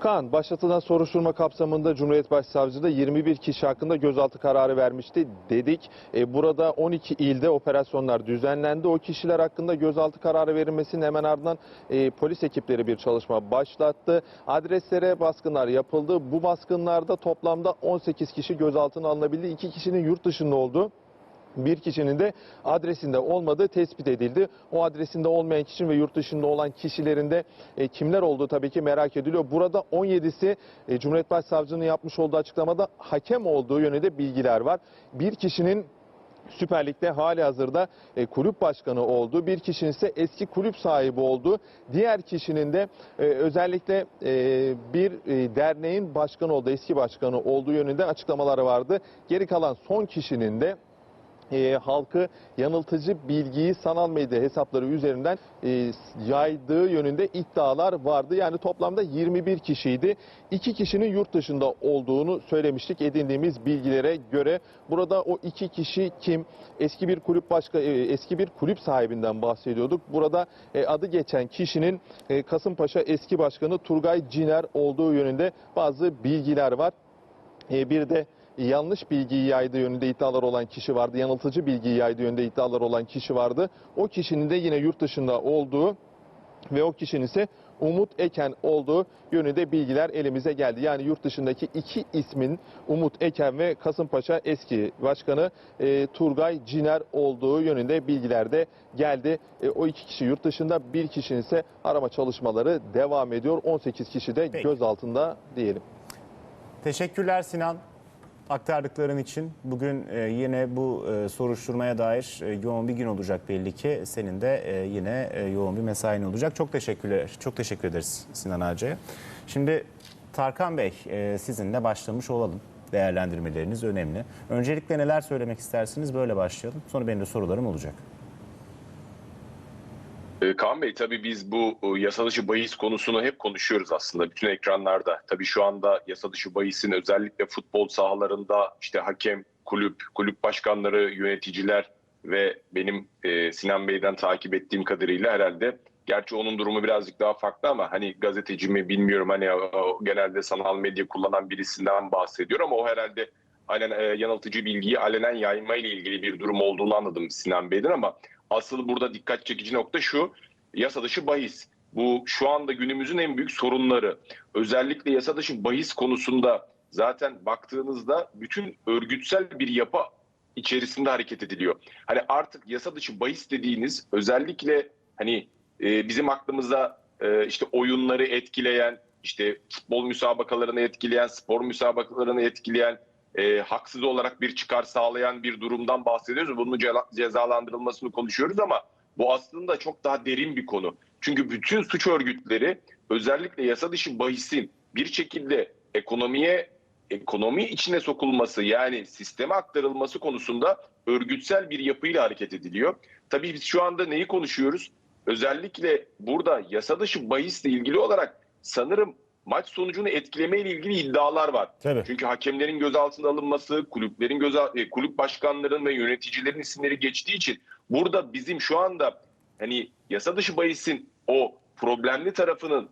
Kaan, başlatılan soruşturma kapsamında Cumhuriyet Başsavcılığı 21 kişi hakkında gözaltı kararı vermişti dedik. E, burada 12 ilde operasyonlar düzenlendi. O kişiler hakkında gözaltı kararı verilmesinin hemen ardından e, polis ekipleri bir çalışma başlattı. Adreslere baskınlar yapıldı. Bu baskınlarda toplamda 18 kişi gözaltına alınabildi. 2 kişinin yurt dışında olduğu bir kişinin de adresinde olmadığı tespit edildi. O adresinde olmayan kişinin ve yurt dışında olan kişilerin de e, kimler olduğu tabii ki merak ediliyor. Burada 17'si e, Cumhuriyet Başsavcılığı'nın yapmış olduğu açıklamada hakem olduğu yönünde bilgiler var. Bir kişinin Süper Lig'de hali hazırda e, kulüp başkanı olduğu, bir kişinin ise eski kulüp sahibi olduğu, diğer kişinin de e, özellikle e, bir e, derneğin başkanı olduğu, eski başkanı olduğu yönünde açıklamaları vardı. Geri kalan son kişinin de e, halkı yanıltıcı bilgiyi sanal medya hesapları üzerinden e, yaydığı yönünde iddialar vardı. Yani toplamda 21 kişiydi. 2 kişinin yurt dışında olduğunu söylemiştik edindiğimiz bilgilere göre. Burada o iki kişi kim? Eski bir kulüp başka e, eski bir kulüp sahibinden bahsediyorduk. Burada e, adı geçen kişinin e, Kasımpaşa eski başkanı Turgay Ciner olduğu yönünde bazı bilgiler var. E, bir de yanlış bilgiyi yaydığı yönünde iddialar olan kişi vardı. Yanıltıcı bilgiyi yaydığı yönünde iddialar olan kişi vardı. O kişinin de yine yurt dışında olduğu ve o kişinin ise Umut Eken olduğu yönünde bilgiler elimize geldi. Yani yurt dışındaki iki ismin Umut Eken ve Kasımpaşa eski başkanı e, Turgay Ciner olduğu yönünde bilgiler de geldi. E, o iki kişi yurt dışında bir kişinin ise arama çalışmaları devam ediyor. 18 kişi de Peki. gözaltında diyelim. Teşekkürler Sinan aktardıkların için. Bugün e, yine bu e, soruşturmaya dair e, yoğun bir gün olacak belli ki. Senin de yine yoğun bir mesain olacak. Çok teşekkürler. Çok teşekkür ederiz Sinan Ağacı'ya. Şimdi Tarkan Bey sizinle başlamış olalım. Değerlendirmeleriniz önemli. Öncelikle neler söylemek istersiniz? Böyle başlayalım. Sonra benim de sorularım olacak. Ee, Kaan Bey tabii biz bu e, yasa dışı bahis konusunu hep konuşuyoruz aslında bütün ekranlarda. Tabii şu anda yasa dışı bahisin özellikle futbol sahalarında işte hakem, kulüp, kulüp başkanları, yöneticiler ve benim e, Sinan Bey'den takip ettiğim kadarıyla herhalde Gerçi onun durumu birazcık daha farklı ama hani gazeteci mi bilmiyorum hani o- genelde sanal medya kullanan birisinden bahsediyor ama o herhalde aynen e, yanıltıcı bilgiyi alenen yayma ile ilgili bir durum olduğunu anladım Sinan Bey'den ama asıl burada dikkat çekici nokta şu yasa dışı bahis. Bu şu anda günümüzün en büyük sorunları. Özellikle yasa dışı bahis konusunda zaten baktığınızda bütün örgütsel bir yapı içerisinde hareket ediliyor. Hani artık yasa dışı bahis dediğiniz özellikle hani e, bizim aklımıza e, işte oyunları etkileyen, işte futbol müsabakalarını etkileyen, spor müsabakalarını etkileyen, e, haksız olarak bir çıkar sağlayan bir durumdan bahsediyoruz. Bunun ceza- cezalandırılmasını konuşuyoruz ama bu aslında çok daha derin bir konu. Çünkü bütün suç örgütleri özellikle yasa dışı bahisin bir şekilde ekonomiye ekonomi içine sokulması yani sisteme aktarılması konusunda örgütsel bir yapıyla hareket ediliyor. Tabii biz şu anda neyi konuşuyoruz? Özellikle burada yasa dışı bahisle ilgili olarak sanırım maç sonucunu etkileme ile ilgili iddialar var. Tabii. Çünkü hakemlerin gözaltına alınması, kulüplerin göz kulüp başkanlarının ve yöneticilerin isimleri geçtiği için burada bizim şu anda hani yasa dışı bahisin o problemli tarafının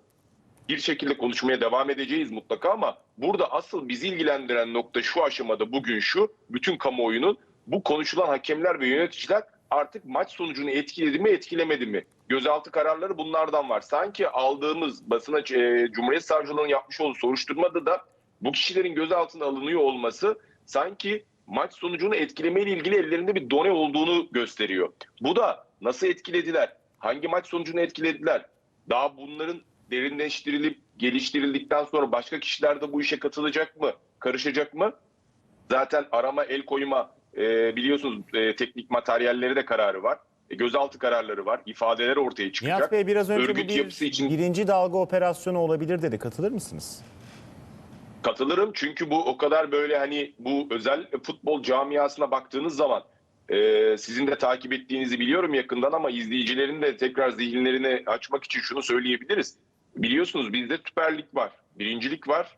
bir şekilde konuşmaya devam edeceğiz mutlaka ama burada asıl bizi ilgilendiren nokta şu aşamada bugün şu bütün kamuoyunun bu konuşulan hakemler ve yöneticiler artık maç sonucunu etkiledi mi etkilemedi mi? Gözaltı kararları bunlardan var. Sanki aldığımız basına e, Cumhuriyet Savcılığı'nın yapmış olduğu soruşturmada da bu kişilerin gözaltına alınıyor olması sanki maç sonucunu etkilemeyle ilgili ellerinde bir done olduğunu gösteriyor. Bu da nasıl etkilediler? Hangi maç sonucunu etkilediler? Daha bunların derinleştirilip geliştirildikten sonra başka kişiler de bu işe katılacak mı? Karışacak mı? Zaten arama el koyma e, biliyorsunuz e, teknik materyalleri de kararı var. E, gözaltı kararları var. ifadeler ortaya çıkacak. Nihat Bey biraz önce Örgüt bir yapısı için birinci dalga operasyonu olabilir dedi. Katılır mısınız? Katılırım çünkü bu o kadar böyle hani bu özel futbol camiasına baktığınız zaman e, sizin de takip ettiğinizi biliyorum yakından ama izleyicilerin de tekrar zihinlerini açmak için şunu söyleyebiliriz. Biliyorsunuz bizde Süper Lig var, birincilik var,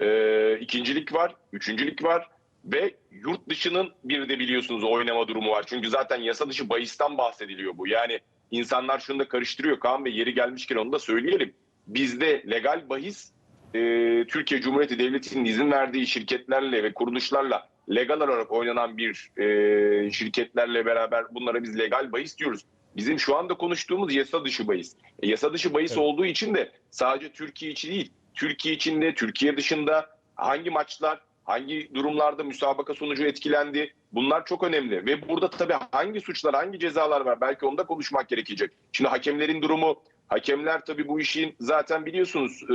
e, ikincilik var, üçüncülük var ve yurt dışının bir de biliyorsunuz oynama durumu var. Çünkü zaten yasa dışı bahisten bahsediliyor bu. Yani insanlar şunu da karıştırıyor Kaan Bey yeri gelmişken onu da söyleyelim. Bizde legal bahis e, Türkiye Cumhuriyeti Devleti'nin izin verdiği şirketlerle ve kuruluşlarla legal olarak oynanan bir e, şirketlerle beraber bunlara biz legal bahis diyoruz. Bizim şu anda konuştuğumuz yasa dışı bahis. E, yasa dışı bahis Evet. olduğu için de sadece Türkiye içi değil, Türkiye içinde, Türkiye dışında hangi maçlar, hangi durumlarda müsabaka sonucu etkilendi bunlar çok önemli. Ve burada tabii hangi suçlar, hangi cezalar var belki onu da konuşmak gerekecek. Şimdi hakemlerin durumu, hakemler tabii bu işin zaten biliyorsunuz e,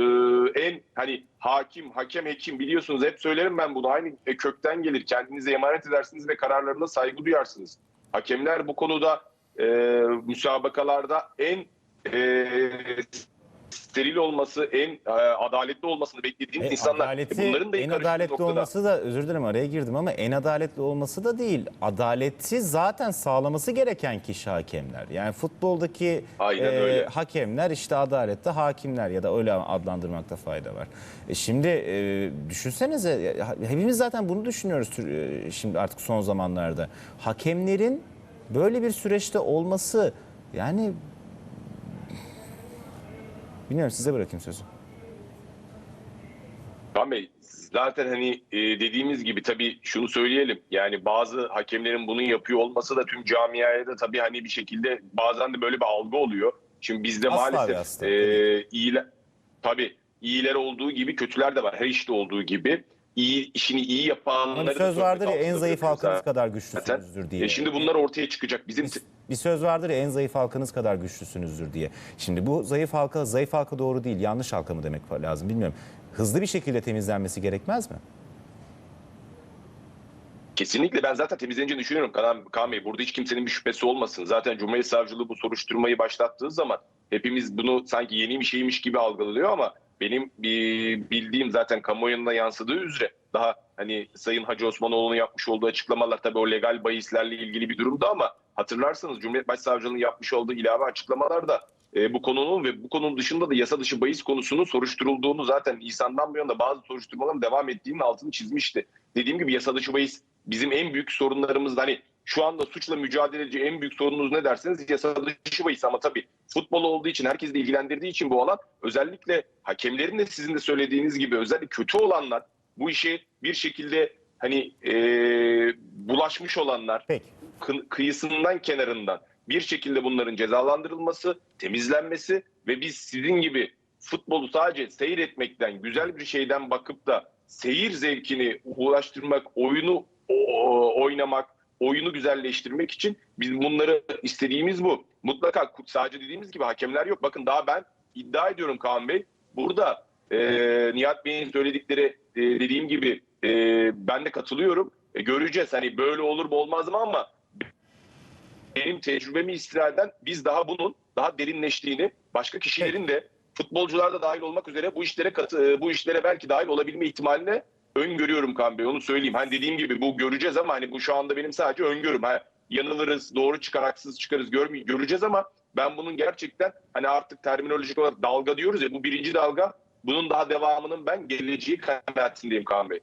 en hani hakim, hakem, hekim biliyorsunuz hep söylerim ben bunu aynı e, kökten gelir. Kendinize emanet edersiniz ve kararlarına saygı duyarsınız. Hakemler bu konuda e, müsabakalarda en steril olması, en e, adaletli olmasını beklediğimiz E, insanlar. E, adaleti, bunların da en adaletli noktada. olması da özür dilerim araya girdim ama en adaletli olması da değil. Adaleti zaten sağlaması gereken kişi hakemler. Yani futboldaki Aynen e, öyle. hakemler işte adalette hakimler ya da öyle adlandırmakta fayda var. E şimdi e, düşünsenize hepimiz zaten bunu düşünüyoruz e, şimdi artık son zamanlarda. Hakemlerin böyle bir süreçte olması yani bilmiyorum size bırakayım sözü. Kaan Bey zaten hani e, dediğimiz gibi tabii şunu söyleyelim. Yani bazı hakemlerin bunu yapıyor olması da tüm camiaya da tabii hani bir şekilde bazen de böyle bir algı oluyor. Şimdi bizde Asla maalesef asla, e, iyiler tabii iyiler olduğu gibi kötüler de var. Her işte olduğu gibi iyi işini iyi yapanları da söz vardır ya en zayıf halkınız ha. kadar güçlüsünüzdür diye. E şimdi bunlar ortaya çıkacak. Bizim Bir söz vardır ya en zayıf halkınız kadar güçlüsünüzdür diye. Şimdi bu zayıf halka, zayıf halka doğru değil, yanlış halka mı demek lazım bilmiyorum. Hızlı bir şekilde temizlenmesi gerekmez mi? Kesinlikle ben zaten temizleneceğini düşünüyorum Kaan, Kaan Bey. Burada hiç kimsenin bir şüphesi olmasın. Zaten Cumhuriyet Savcılığı bu soruşturmayı başlattığı zaman hepimiz bunu sanki yeni bir şeymiş gibi algılıyor ama benim bildiğim zaten kamuoyuna yansıdığı üzere daha hani Sayın Hacı Osmanoğlu'nun yapmış olduğu açıklamalar tabii o legal bahislerle ilgili bir durumda ama hatırlarsanız Cumhuriyet Başsavcılığı'nın yapmış olduğu ilave açıklamalarda e, bu konunun ve bu konunun dışında da yasa dışı bahis konusunun soruşturulduğunu zaten Nisan'dan bu yana bazı soruşturmaların devam ettiğinin altını çizmişti. Dediğim gibi yasa dışı bahis bizim en büyük sorunlarımız hani şu anda suçla mücadeleci en büyük sorununuz ne derseniz yasa dışı bahis ama tabii futbol olduğu için herkesi de ilgilendirdiği için bu alan özellikle hakemlerin de sizin de söylediğiniz gibi özellikle kötü olanlar bu işe bir şekilde hani e, bulaşmış olanlar Peki. kı- kıyısından kenarından bir şekilde bunların cezalandırılması, temizlenmesi ve biz sizin gibi futbolu sadece seyretmekten, güzel bir şeyden bakıp da seyir zevkini ulaştırmak, oyunu o- oynamak, oyunu güzelleştirmek için biz bunları istediğimiz bu. Mutlaka sadece dediğimiz gibi hakemler yok. Bakın daha ben iddia ediyorum Kaan Bey. Burada e, Nihat Bey'in söyledikleri e, dediğim gibi e, ben de katılıyorum. E, göreceğiz hani böyle olur mu olmaz mı ama benim tecrübemi istiraden biz daha bunun daha derinleştiğini başka kişilerin de futbolcular da dahil olmak üzere bu işlere katı, bu işlere belki dahil olabilme ihtimaline öngörüyorum Kaan Bey onu söyleyeyim. Hani dediğim gibi bu göreceğiz ama hani bu şu anda benim sadece öngörüm. Ha, yanılırız, doğru çıkar, haksız çıkarız görmey göreceğiz ama ben bunun gerçekten hani artık terminolojik olarak dalga diyoruz ya bu birinci dalga bunun daha devamının ben geleceği kanaatindeyim Kaan Bey.